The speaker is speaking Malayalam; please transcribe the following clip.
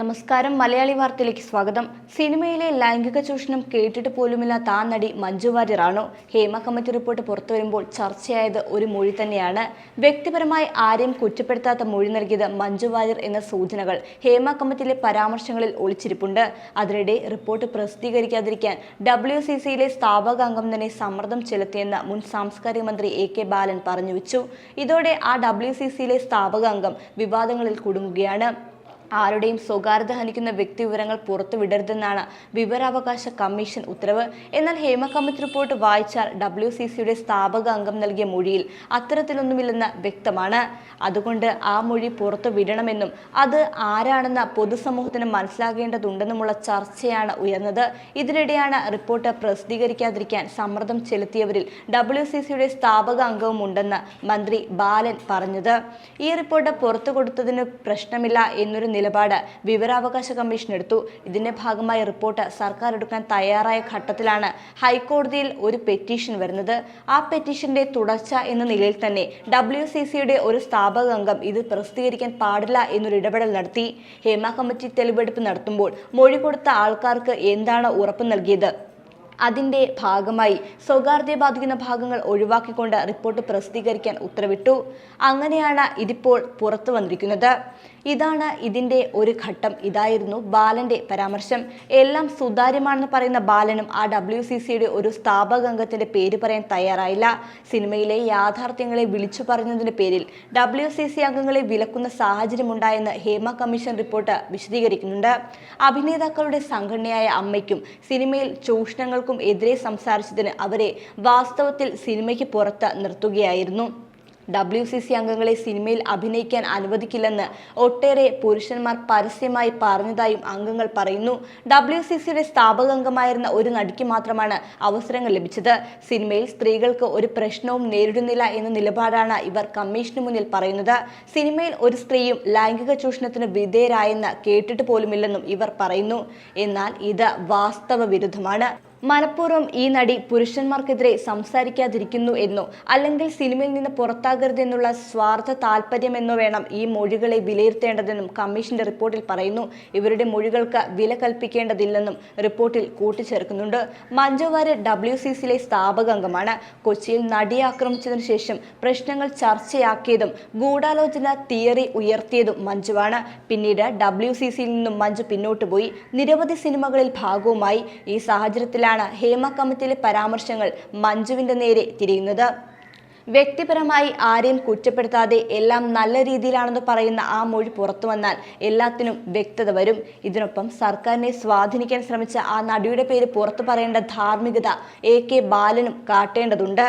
നമസ്കാരം. മലയാളി വാർത്തയിലേക്ക് സ്വാഗതം. സിനിമയിലെ ലൈംഗിക ചൂഷണം കേട്ടിട്ട് പോലുമില്ലാത്ത ആ നടി മഞ്ജു വാര്യറാണോ ഹേമ കമ്മിറ്റി റിപ്പോർട്ട് പുറത്തു വരുമ്പോൾ ചർച്ചയായത് ഒരു മൊഴി തന്നെയാണ്. വ്യക്തിപരമായി ആരെയും കുറ്റപ്പെടുത്താത്ത മൊഴി നൽകിയത് മഞ്ജു വാര്യർ എന്ന സൂചനകൾ ഹേമ കമ്മിറ്റിയിലെ പരാമർശങ്ങളിൽ ഒളിച്ചിരിപ്പുണ്ട്. അതിനിടെ റിപ്പോർട്ട് പ്രസിദ്ധീകരിക്കാതിരിക്കാൻ ഡബ്ല്യു സി സിയിലെ സ്ഥാപകാംഗം തന്നെ സമ്മർദ്ദം ചെലുത്തിയെന്ന് മുൻ സാംസ്കാരിക മന്ത്രി എ കെ ബാലൻ പറഞ്ഞു വെച്ചു. ഇതോടെ ആ ഡബ്ല്യു സി സിയിലെ സ്ഥാപകാംഗം വിവാദങ്ങളിൽ കുടുങ്ങുകയാണ്. ആരുടെയും സ്വകാര്യത ഹനിക്കുന്ന വ്യക്തി വിവരങ്ങൾ പുറത്തുവിടരുതെന്നാണ് വിവരാവകാശ കമ്മീഷൻ ഉത്തരവ്. എന്നാൽ ഹേമ കമ്മിറ്റി റിപ്പോർട്ട് വായിച്ചാൽ ഡബ്ല്യു സി സിയുടെ സ്ഥാപക അംഗം നൽകിയ മൊഴിയിൽ അത്തരത്തിലൊന്നുമില്ലെന്ന് വ്യക്തമാണ്. അതുകൊണ്ട് ആ മൊഴി പുറത്തുവിടണമെന്നും അത് ആരാണെന്ന് പൊതുസമൂഹത്തിന് മനസ്സിലാകേണ്ടതുണ്ടെന്നുമുള്ള ചർച്ചയാണ് ഉയർന്നത്. ഇതിനിടെയാണ് റിപ്പോർട്ട് പ്രസിദ്ധീകരിക്കാതിരിക്കാൻ സമ്മർദ്ദം ചെലുത്തിയവരിൽ ഡബ്ല്യു സി സിയുടെ സ്ഥാപക അംഗവും ഉണ്ടെന്ന് മന്ത്രി ബാലൻ പറഞ്ഞത്. ഈ റിപ്പോർട്ട് പുറത്തു കൊടുത്തതിന് പ്രശ്നമില്ല എന്നൊരു നിലപാട് വിവരാവകാശ കമ്മീഷൻ എടുത്തു. ഇതിന്റെ ഭാഗമായി റിപ്പോർട്ട് സർക്കാർ എടുക്കാൻ തയ്യാറായ ഘട്ടത്തിലാണ് ഹൈക്കോടതിയിൽ ഒരു പെറ്റീഷൻ വരുന്നത്. ആ പെറ്റീഷന്റെ തുടർച്ച എന്ന നിലയിൽ തന്നെ ഡബ്ല്യു സി സിയുടെ ഒരു സ്ഥാപക അംഗം ഇത് പ്രസിദ്ധീകരിക്കാൻ പാടില്ല എന്നൊരു ഇടപെടൽ നടത്തി. ഹേമ കമ്മിറ്റി തെളിവെടുപ്പ് നടത്തുമ്പോൾ മൊഴി കൊടുത്ത ആൾക്കാർക്ക് എന്താണ് ഉറപ്പ് നൽകിയത്? അതിന്റെ ഭാഗമായി സ്വകാര്യതയെ ബാധിക്കുന്ന ഭാഗങ്ങൾ ഒഴിവാക്കിക്കൊണ്ട് റിപ്പോർട്ട് പ്രസിദ്ധീകരിക്കാൻ ഉത്തരവിട്ടു. അങ്ങനെയാണ് ഇതിപ്പോൾ പുറത്തു വന്നിരിക്കുന്നത്. ഇതാണ് ഇതിന്റെ ഒരു ഘട്ടം. ഇതായിരുന്നു ബാലന്റെ പരാമർശം. എല്ലാം സുതാര്യമാണെന്ന് പറയുന്ന ബാലനും ആ ഡബ്ല്യു സി സിയുടെ ഒരു സ്ഥാപക അംഗത്തിന്റെ പേര് പറയാൻ തയ്യാറായില്ല. സിനിമയിലെ യാഥാർത്ഥ്യങ്ങളെ വിളിച്ചു പറഞ്ഞതിന്റെ പേരിൽ ഡബ്ല്യു സി സി അംഗങ്ങളെ വിലക്കുന്ന സാഹചര്യമുണ്ടായെന്ന് ഹേമ കമ്മീഷൻ റിപ്പോർട്ട് വിശദീകരിക്കുന്നുണ്ട്. അഭിനേതാക്കളുടെ സംഘടനയായ അമ്മയ്ക്കും സിനിമയിൽ ചൂഷണങ്ങൾക്കും എതിരെ സംസാരിച്ചതിന് അവരെ വാസ്തവത്തിൽ സിനിമയ്ക്ക് പുറത്ത് നിർത്തുകയായിരുന്നു. ഡബ്ല്യു സി സി അംഗങ്ങളെ സിനിമയിൽ അഭിനയിക്കാൻ അനുവദിക്കില്ലെന്ന് ഒട്ടേറെ പുരുഷന്മാർ പരസ്യമായി പറഞ്ഞതായും അംഗങ്ങൾ പറയുന്നു. ഡബ്ല്യു സി സിയുടെ സ്ഥാപകാംഗമായിരുന്ന ഒരു നടിക്ക് മാത്രമാണ് അവസരങ്ങൾ ലഭിച്ചത്. സിനിമയിൽ സ്ത്രീകൾക്ക് ഒരു പ്രശ്നവും നേരിടുന്നില്ല എന്ന നിലപാടാണ് ഇവർ കമ്മീഷന് മുന്നിൽ പറയുന്നത്. സിനിമയിൽ ഒരു സ്ത്രീയും ലൈംഗിക ചൂഷണത്തിന് വിധേയരായെന്ന് കേട്ടിട്ട് പോലുമില്ലെന്നും ഇവർ പറയുന്നു. എന്നാൽ ഇത് വാസ്തവ വിരുദ്ധമാണ്. മനഃപൂർവം ഈ നടി പുരുഷന്മാർക്കെതിരെ സംസാരിക്കാതിരിക്കുന്നു എന്നോ അല്ലെങ്കിൽ സിനിമയിൽ നിന്ന് പുറത്താകരുതെന്നുള്ള സ്വാർത്ഥ താല്പര്യമെന്നോ വേണം ഈ മൊഴികളെ വിലയിരുത്തേണ്ടതെന്നും കമ്മീഷന്റെ റിപ്പോർട്ടിൽ പറയുന്നു. ഇവരുടെ മൊഴികൾക്ക് വില കൽപ്പിക്കേണ്ടതില്ലെന്നും റിപ്പോർട്ടിൽ കൂട്ടിച്ചേർക്കുന്നുണ്ട്. മഞ്ജു വാര്യർ ഡബ്ല്യു സി സിയിലെ സ്ഥാപകാംഗമാണ് കൊച്ചിയിൽ നടിയെ ആക്രമിച്ചതിനു ശേഷം പ്രശ്നങ്ങൾ ചർച്ചയാക്കിയതും ഗൂഢാലോചന തിയറി ഉയർത്തിയതും മഞ്ജുവാണ്. പിന്നീട് ഡബ്ല്യു സി സിയിൽ നിന്നും മഞ്ജു പിന്നോട്ട് പോയി. നിരവധി സിനിമകളിൽ ഭാഗവുമായി. ഈ സാഹചര്യത്തിലാണ് തന്നെയാണ് ഹേമ കമ്മിറ്റിയിലെ പരാമർശങ്ങൾ മഞ്ജുവിന്റെ നേരെ തിരിയുന്നത്. വ്യക്തിപരമായി ആരെയും കുറ്റപ്പെടുത്താതെ എല്ലാം നല്ല രീതിയിലാണെന്ന് പറയുന്ന ആ മൊഴി പുറത്തു വന്നാൽ എല്ലാത്തിനും വ്യക്തത വരും. ഇതിനൊപ്പം സർക്കാരിനെ സ്വാധീനിക്കാൻ ശ്രമിച്ച ആ നടിയുടെ പേര് പുറത്തു പറയേണ്ട ധാർമ്മികത എ കെ ബാലനും കാട്ടേണ്ടതുണ്ട്.